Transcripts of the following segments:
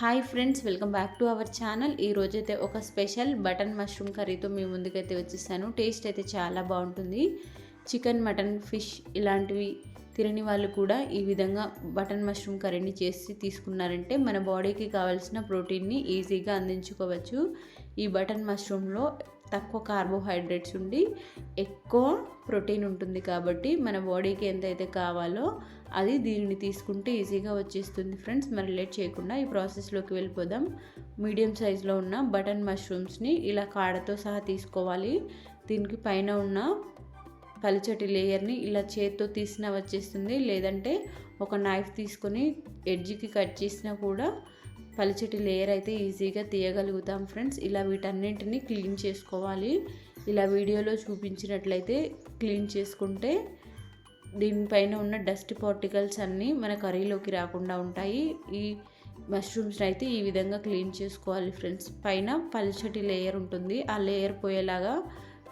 Hi friends welcome back to our channel ఈ రోజైతే ఒక స్పెషల్ బటన్ మష్రూమ్ కర్రీతో మీ ముందుకైతే వచ్చేసాను. టేస్ట్ అయితే చాలా బాగుంటుంది. చికెన్ మటన్ ఫిష్ ఇలాంటివి తినని వాళ్ళు కూడా ఈ విధంగా బటన్ మష్రూమ్ కర్రీని చేసి తీసుకున్నారంటే మన బాడీకి కావాల్సిన ప్రోటీన్ని ఈజీగా అందించుకోవచ్చు. ఈ బటన్ మష్రూమ్లో తక్కువ కార్బోహైడ్రేట్స్ ఉండి ఎక్కువ ప్రోటీన్ ఉంటుంది కాబట్టి మన బాడీకి ఎంతైతే కావాలో అది దీనిని తీసుకుంటే ఈజీగా వచ్చేస్తుంది ఫ్రెండ్స్. మరి లేట్ చేయకుండా ఈ ప్రాసెస్లోకి వెళ్ళిపోదాం. మీడియం సైజులో ఉన్న బటన్ మష్రూమ్స్ని ఇలా కాడతో సహా తీసుకోవాలి. దీనికి పైన ఉన్న పలుచటి లేయర్ని ఇలా చేతితో తీసినా వచ్చేస్తుంది. లేదంటే ఒక నైఫ్ తీసుకొని ఎడ్జ్కి కట్ చేసినా కూడా పలుచటి లేయర్ అయితే ఈజీగా తీయగలుగుతాం ఫ్రెండ్స్. ఇలా వీటన్నింటినీ క్లీన్ చేసుకోవాలి. ఇలా వీడియోలో చూపించినట్లయితే క్లీన్ చేసుకుంటే దీనిపైన ఉన్న డస్ట్ పార్టికల్స్ అన్నీ మన కర్రీలోకి రాకుండా ఉంటాయి. ఈ మష్రూమ్స్ని అయితే ఈ విధంగా క్లీన్ చేసుకోవాలి ఫ్రెండ్స్. పైన పలుచటి లేయర్ ఉంటుంది. ఆ లేయర్ పోయేలాగా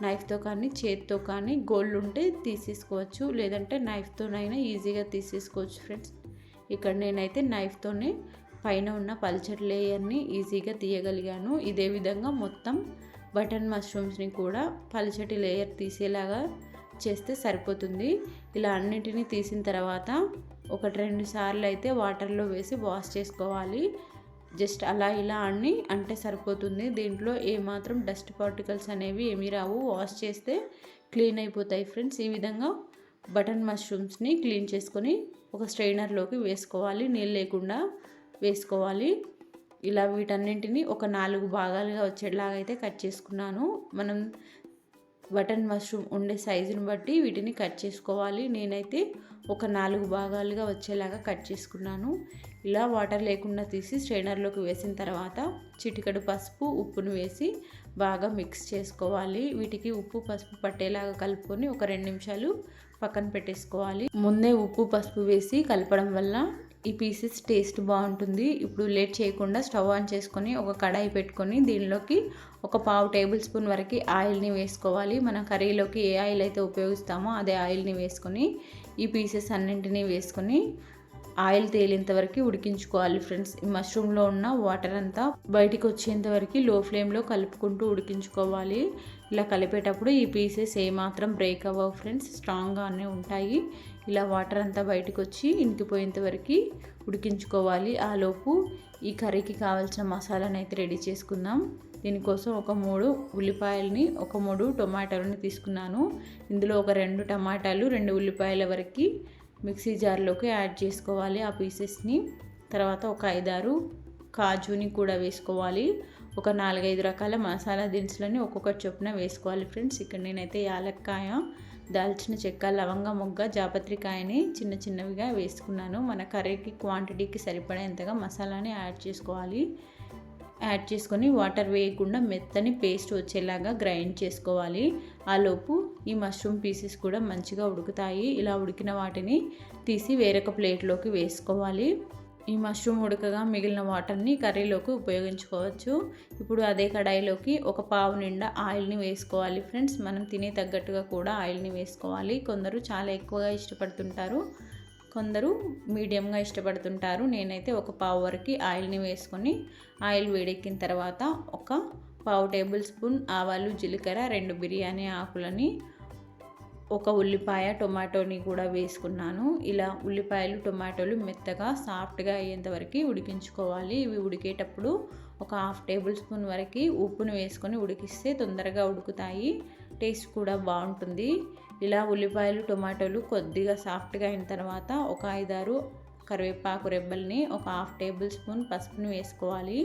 నైఫ్తో కానీ చేతితో కానీ గోల్డ్ ఉంటే తీసేసుకోవచ్చు. లేదంటే నైఫ్తోనైనా ఈజీగా తీసేసుకోవచ్చు ఫ్రెండ్స్. ఇక్కడ నేనైతే నైఫ్తోనే పైన ఉన్న పల్చర్ లేయర్ని ఈజీగా తీయగలిగాను. ఇదే విధంగా మొత్తం బటన్ మష్రూమ్స్ని కూడా పల్చటి లేయర్ తీసేలాగా చేస్తే సరిపోతుంది. ఇలా అన్నిటినీ తీసిన తర్వాత ఒకటి రెండు సార్లు అయితే వాటర్లో వేసి వాష్ చేసుకోవాలి. జస్ట్ అలా ఇలా అన్ని అంటే సరిపోతుంది. దీంట్లో ఏమాత్రం డస్ట్ పార్టికల్స్ అనేవి ఏమీ రావు. వాష్ చేస్తే క్లీన్ అయిపోతాయి ఫ్రెండ్స్. ఈ విధంగా బటన్ మష్రూమ్స్ని క్లీన్ చేసుకొని ఒక స్ట్రైనర్లోకి వేసుకోవాలి. నీళ్ళు లేకుండా వేసుకోవాలి. ఇలా వీటన్నింటిని ఒక నాలుగు భాగాలుగా వచ్చేలాగా అయితే కట్ చేసుకున్నాను. మనం బటన్ మష్రూమ్ ఉండే సైజుని బట్టి వీటిని కట్ చేసుకోవాలి. నేనైతే ఒక నాలుగు భాగాలుగా వచ్చేలాగా కట్ చేసుకున్నాను. ఇలా వాటర్ లేకుండా తీసి స్ట్రైనర్లోకి వేసిన తర్వాత చిటికడు పసుపు ఉప్పును వేసి బాగా మిక్స్ చేసుకోవాలి. వీటికి ఉప్పు పసుపు పట్టేలాగా కలుపుకొని ఒక రెండు నిమిషాలు పక్కన పెట్టేసుకోవాలి. ముందే ఉప్పు పసుపు వేసి కలపడం వల్ల ఈ పీసెస్ టేస్ట్ బాగుంటుంది. ఇప్పుడు లేట్ చేయకుండా స్టవ్ ఆన్ చేసుకొని ఒక కడాయి పెట్టుకొని దీనిలోకి ఒక పావు టేబుల్ స్పూన్ వరకు ఆయిల్ని వేసుకోవాలి. మన కర్రీలోకి ఏ ఆయిల్ అయితే ఉపయోగిస్తామో అదే ఆయిల్ని వేసుకొని ఈ పీసెస్ అన్నింటినీ వేసుకొని ఆయిల్ తేలేంత వరకు ఉడికించుకోవాలి ఫ్రెండ్స్. ఈ మష్రూమ్లో ఉన్న వాటర్ అంతా బయటికి వచ్చేంత వరకు లో ఫ్లేమ్లో కలుపుకుంటూ ఉడికించుకోవాలి. ఇలా కలిపేటప్పుడు ఈ పీసెస్ ఏమాత్రం బ్రేక్ అవ్వవు ఫ్రెండ్స్. స్ట్రాంగ్గానే ఉంటాయి. ఇలా వాటర్ అంతా బయటకు వచ్చి ఇంకిపోయేంత వరకు ఉడికించుకోవాలి. ఆలోపు ఈ కర్రీకి కావాల్సిన మసాలాని అయితే రెడీ చేసుకుందాం. దీనికోసం ఒక మూడు ఉల్లిపాయలని ఒక మూడు టొమాటోలని తీసుకున్నాను. ఇందులో ఒక రెండు టమాటాలు రెండు ఉల్లిపాయల వరకు మిక్సీ జార్లోకి యాడ్ చేసుకోవాలి ఆ పీసెస్ని. తర్వాత ఒక ఐదారు కాజుని కూడా వేసుకోవాలి. ఒక నాలుగైదు రకాల మసాలా దినుసులని ఒక్కొక్కటి చొప్పున వేసుకోవాలి ఫ్రెండ్స్. ఇక్కడ నేనైతే యాలక్కాయ దాల్చిన చెక్క లవంగ మొగ్గ జాపత్రికాయని చిన్న చిన్నవిగా వేసుకున్నాను. మన కర్రీకి క్వాంటిటీకి సరిపడేంతగా మసాలాని యాడ్ చేసుకోవాలి. యాడ్ చేసుకొని వాటర్ వేయకుండా మెత్తని పేస్ట్ వచ్చేలాగా గ్రైండ్ చేసుకోవాలి. ఆలోపు ఈ మష్రూమ్ పీసెస్ కూడా మంచిగా ఉడుకుతాయి. ఇలా ఉడికిన వాటిని తీసి వేరొక ప్లేట్లోకి వేసుకోవాలి. ఈ మష్రూమ్ ఉడకగా మిగిలిన వాటర్ని కర్రీలోకి ఉపయోగించుకోవచ్చు. ఇప్పుడు అదే కడాయిలోకి ఒక పావు నిండా ఆయిల్ని వేసుకోవాలి ఫ్రెండ్స్. మనం తినే తగ్గట్టుగా కూడా ఆయిల్ని వేసుకోవాలి. కొందరు చాలా ఎక్కువగా ఇష్టపడుతుంటారు. కొందరు మీడియంగా ఇష్టపడుతుంటారు. నేనైతే ఒక పావు వరకు ఆయిల్ని వేసుకొని ఆయిల్ వేడెక్కిన తర్వాత ఒక పావు టేబుల్ స్పూన్ ఆవాలు జీలకర్ర రెండు బిర్యానీ ఆకులని ఒక ఉల్లిపాయ టొమాటోని కూడా వేసుకున్నాను. ఇలా ఉల్లిపాయలు టొమాటోలు మెత్తగా సాఫ్ట్గా అయ్యేంతవరకు ఉడికించుకోవాలి. ఇవి ఉడికేటప్పుడు ఒక హాఫ్ టేబుల్ స్పూన్ వరకు ఉప్పును వేసుకొని ఉడికిస్తే తొందరగా ఉడుకుతాయి. టేస్ట్ కూడా బాగుంటుంది. ఇలా ఉల్లిపాయలు టొమాటోలు కొద్దిగా సాఫ్ట్గా అయిన తర్వాత ఒక ఐదారు కరివేపాకు రెబ్బల్ని ఒక హాఫ్ టేబుల్ స్పూన్ పసుపుని వేసుకోవాలి.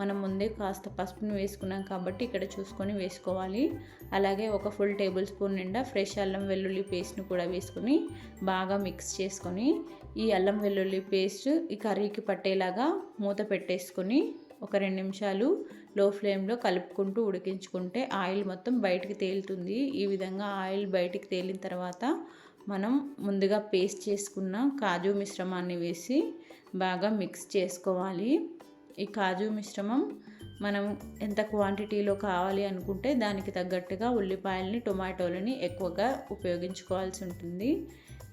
మనం ముందే కాస్త పసుపుని వేసుకున్నాం కాబట్టి ఇక్కడ చూసుకొని వేసుకోవాలి. అలాగే ఒక ఫుల్ టేబుల్ స్పూన్ నిండా ఫ్రెష్ అల్లం వెల్లుల్లి పేస్ట్ని కూడా వేసుకొని బాగా మిక్స్ చేసుకొని ఈ అల్లం వెల్లుల్లి పేస్ట్ ఈ కర్రీకి పట్టేలాగా మూత పెట్టేసుకొని ఒక రెండు నిమిషాలు లో ఫ్లేమ్లో కలుపుకుంటూ ఉడికించుకుంటే ఆయిల్ మొత్తం బయటికి తేలుతుంది. ఈ విధంగా ఆయిల్ బయటికి తేలిన తర్వాత మనం ముందుగా పేస్ట్ చేసుకున్న కాజు మిశ్రమాన్ని వేసి బాగా మిక్స్ చేసుకోవాలి. ఈ కాజు మిశ్రమం మనం ఎంత క్వాంటిటీలో కావాలి అనుకుంటే దానికి తగ్గట్టుగా ఉల్లిపాయలని టొమాటోలని ఎక్కువగా ఉపయోగించుకోవాల్సి ఉంటుంది.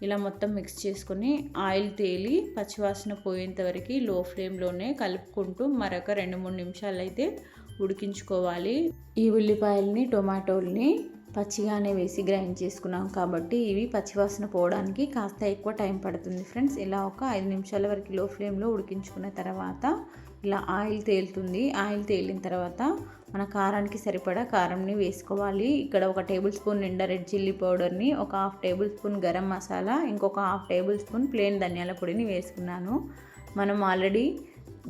ఇలా మొత్తం మిక్స్ చేసుకొని ఆయిల్ తేలి పచ్చివాసన పోయేంత వరకు లో ఫ్లేమ్లోనే కలుపుకుంటూ మరొక రెండు మూడు నిమిషాలు అయితే ఉడికించుకోవాలి. ఈ ఉల్లిపాయలని టొమాటోల్ని పచ్చిగానే వేసి గ్రైండ్ చేసుకున్నాం కాబట్టి ఇవి పచ్చివాసన పోవడానికి కాస్త ఎక్కువ టైం పడుతుంది ఫ్రెండ్స్. ఇలా ఒక ఐదు నిమిషాల వరకు లో ఫ్లేమ్లో ఉడికించుకున్న తర్వాత ఇలా ఆయిల్ తేలుతుంది. ఆయిల్ తేలిన తర్వాత మన కారానికి సరిపడా కారంని వేసుకోవాలి. ఇక్కడ ఒక టేబుల్ స్పూన్ నిండా రెడ్ చిల్లీ పౌడర్ని ఒక half tablespoon garam masala ఇంకొక హాఫ్ టేబుల్ స్పూన్ ప్లెయిన్ ధనియాల పొడిని వేసుకున్నాను. మనం ఆల్రెడీ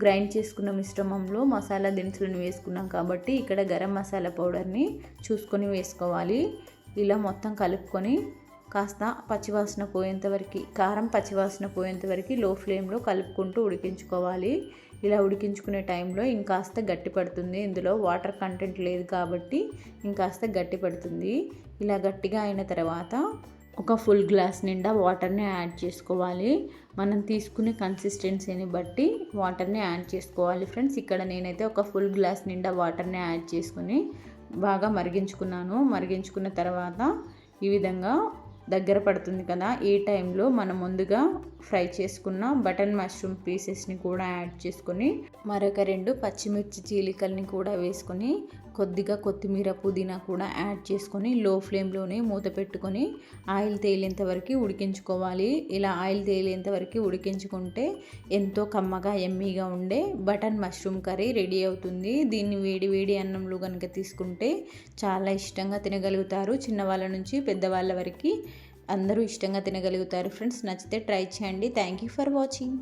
గ్రైండ్ చేసుకున్న మిశ్రమంలో మసాలా దినుసులను వేసుకున్నాం కాబట్టి ఇక్కడ గరం మసాలా పౌడర్ని చూసుకొని వేసుకోవాలి. ఇలా మొత్తం కలుపుకొని కాస్త పచ్చివాసన పోయేంతవరకు కారం పచ్చివాసన పోయేంత వరకు లో ఫ్లేమ్లో కలుపుకుంటూ ఉడికించుకోవాలి. ఇలా ఉడికించుకునే టైంలో ఇంకాస్త గట్టి పడుతుంది. ఇందులో వాటర్ కంటెంట్ లేదు కాబట్టి ఇంకాస్త గట్టి పడుతుంది. ఇలా గట్టిగా అయిన తర్వాత ఒక ఫుల్ గ్లాస్ నిండా వాటర్ని యాడ్ చేసుకోవాలి. మనం తీసుకునే కన్సిస్టెన్సీని బట్టి వాటర్ని యాడ్ చేసుకోవాలి ఫ్రెండ్స్. ఇక్కడ నేనైతే ఒక ఫుల్ గ్లాస్ నిండా వాటర్ని యాడ్ చేసుకుని బాగా మరిగించుకున్నాను. మరిగించుకున్న తర్వాత ఈ విధంగా దగ్గర పడుతుంది కదా ఈ టైంలో మనం ముందుగా ఫ్రై చేసుకున్న బటన్ మష్రూమ్ పీసెస్ని కూడా యాడ్ చేసుకొని మరొక రెండు పచ్చిమిర్చి చీలికల్ని కూడా వేసుకొని కొద్దిగా కొత్తిమీర పుదీనా కూడా యాడ్ చేసుకొని లో ఫ్లేమ్లోనే మూత పెట్టుకొని ఆయిల్ తేలేంత వరకు ఉడికించుకోవాలి. ఇలా ఆయిల్ తేలేంత వరకు ఉడికించుకుంటే ఎంతో కమ్మగా ఎమ్మీగా ఉండే బటన్ మష్రూమ్ కర్రీ రెడీ అవుతుంది. దీన్ని వేడి వేడి అన్నంలో కనుక తీసుకుంటే చాలా ఇష్టంగా తినగలుగుతారు. చిన్నవాళ్ళ నుంచి పెద్దవాళ్ళ వరకు అందరూ ఇష్టంగా తినగలుగుతారు. ఫ్రెండ్స్ నచ్చితే ట్రై చేయండి. Thank you for watching.